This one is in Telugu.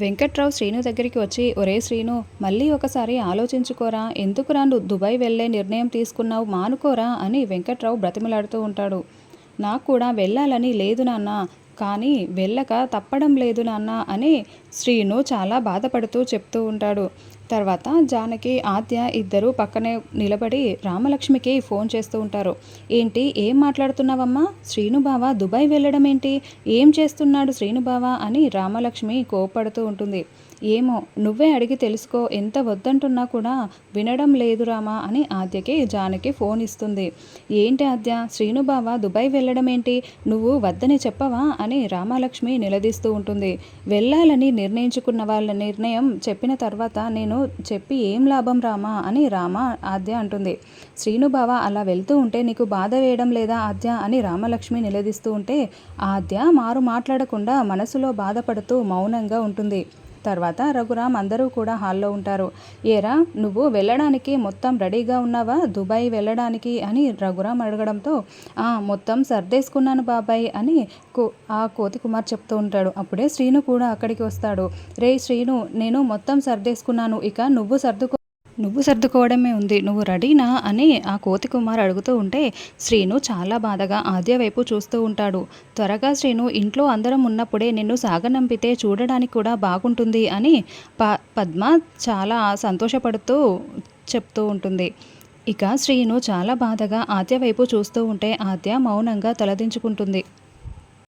వెంకట్రావు శ్రీను దగ్గరికి వచ్చి ఒరే శ్రీను మళ్ళీ ఒకసారి ఆలోచించుకోరా. ఎందుకురా నువ్వు దుబాయ్ వెళ్ళే నిర్ణయం తీసుకున్నావు మానుకోరా అని వెంకట్రావు బ్రతిమలాడుతూ ఉంటాడు. నాకు కూడా వెళ్ళాలని లేదు నాన్న. కానీ వెళ్ళక తప్పడం లేదు నాన్న అని శ్రీను చాలా బాధపడుతూ చెప్తూ ఉంటాడు. తర్వాత జానకి ఆద్య ఇద్దరు పక్కనే నిలబడి రామలక్ష్మికి ఫోన్ చేస్తూ ఉంటారు. ఏంటి ఏం మాట్లాడుతున్నావమ్మా? శ్రీనుబావ దుబాయ్ వెళ్ళడం ఏంటి? ఏం చేస్తున్నాడు శ్రీనుబావ అని రామలక్ష్మి కోపడుతూ ఉంటుంది. ఏమో నువ్వే అడిగి తెలుసుకో ఎంత వద్దంటున్నా కూడా వినడం లేదు రామా అని ఆద్యకి జానకి ఫోన్ ఇస్తుంది. ఏంటి ఆద్య శ్రీనుబావ దుబాయ్ వెళ్ళడం ఏంటి? నువ్వు వద్దని చెప్పవా అని రామలక్ష్మి నిలదీస్తూ ఉంటుంది. వెళ్ళాలని నిర్ణయించుకున్న వాళ్ళ నిర్ణయం చెప్పిన తర్వాత నేను చెప్పి ఏం లాభం రామా అని రామ ఆద్య అంటుంది. శ్రీనుబావ అలా వెళ్తూ ఉంటే నీకు బాధ వేయడం లేదా ఆద్య అని రామలక్ష్మి నిలదీస్తూ ఉంటే ఆద్య మారు మాట్లాడకుండా మనసులో బాధపడుతూ మౌనంగా ఉంటుంది. తర్వాత రఘురామ్ అందరూ కూడా హాల్లో ఉంటారు. ఏరా నువ్వు వెళ్ళడానికి మొత్తం రెడీగా ఉన్నావా? దుబాయ్ వెళ్ళడానికి? అని రఘురామ్ అడగడంతో "ఆ, మొత్తం సర్దేసుకున్నాను బాబాయ్ అని కో ఆ కోతి కుమార్ చెప్తూ ఉంటాడు. అప్పుడే శ్రీను కూడా అక్కడికి వస్తాడు. రే శ్రీను నేను మొత్తం సర్దేసుకున్నాను. ఇక నువ్వు సర్దుకో నువ్వు సర్దుకోవడమే ఉంది నువ్వు రెడీనా అని ఆ కోతి కుమార్ అడుగుతూ ఉంటే శ్రీను చాలా బాధగా ఆద్య వైపు చూస్తూ ఉంటాడు. త్వరగా శ్రీను ఇంట్లో అందరం ఉన్నప్పుడే నిన్ను సాగనంపితే చూడడానికి కూడా బాగుంటుంది అని ప పద్మ చాలా సంతోషపడుతూ చెప్తూ ఉంటుంది. ఇక శ్రీను చాలా బాధగా ఆద్య వైపు చూస్తూ ఉంటే ఆద్య మౌనంగా తలదించుకుంటుంది.